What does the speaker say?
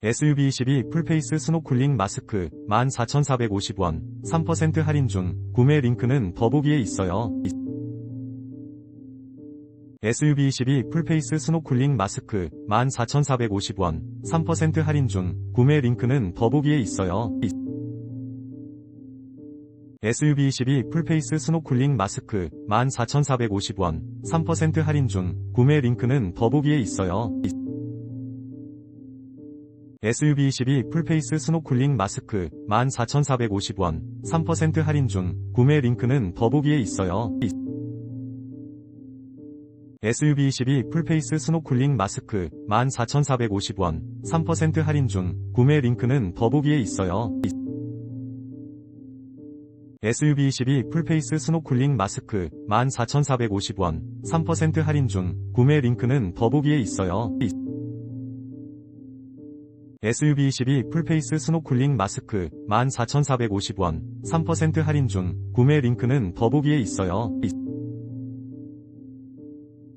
SUV22 풀페이스 스노클링 마스크 14,450원 3% 할인 중 구매 링크는 더보기에 있어요. SUV22 풀페이스 스노클링 마스크 14,450원 3% 할인 중 구매 링크는 더보기에 있어요. SUV22 풀페이스 스노클링 마스크 14,450원 3% 할인 중 구매 링크는 더보기에 있어요. SUV22 풀페이스 스노클링 마스크 14,450원 3% 할인 중 구매 링크는 더보기에 있어요. SUV22 풀페이스 스노클링 마스크 14,450원 3% 할인 중 구매 링크는 더보기에 있어요. SUV22 풀페이스 스노클링 마스크 14,450원 3% 할인 중 구매 링크는 더보기에 있어요. SUV22 풀페이스 스노클링 마스크 14,450원 3% 할인 중 구매 링크는 더보기에 있어요.